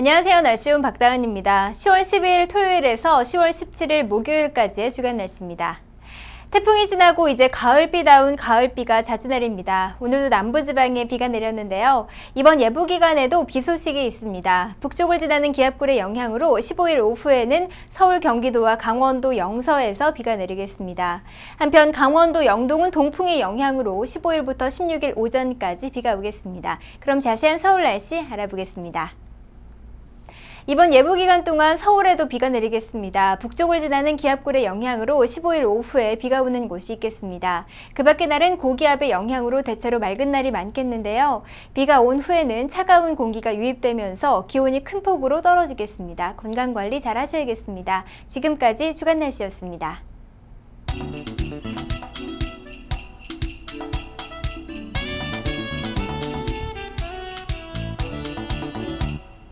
안녕하세요. 날씨온 박다은입니다. 10월 12일 토요일에서 10월 17일 목요일까지의 주간 날씨입니다. 태풍이 지나고 이제 가을비다운 가을비가 자주 내립니다. 오늘도 남부지방에 비가 내렸는데요. 이번 예보 기간에도 비 소식이 있습니다. 북쪽을 지나는 기압골의 영향으로 15일 오후에는 서울, 경기도와 강원도 영서에서 비가 내리겠습니다. 한편 강원도 영동은 동풍의 영향으로 15일부터 16일 오전까지 비가 오겠습니다. 그럼 자세한 서울 날씨 알아보겠습니다. 이번 예보 기간 동안 서울에도 비가 내리겠습니다. 북쪽을 지나는 기압골의 영향으로 15일 오후에 비가 오는 곳이 있겠습니다. 그 밖의 날은 고기압의 영향으로 대체로 맑은 날이 많겠는데요. 비가 온 후에는 차가운 공기가 유입되면서 기온이 큰 폭으로 떨어지겠습니다. 건강 관리 잘 하셔야겠습니다. 지금까지 주간 날씨였습니다.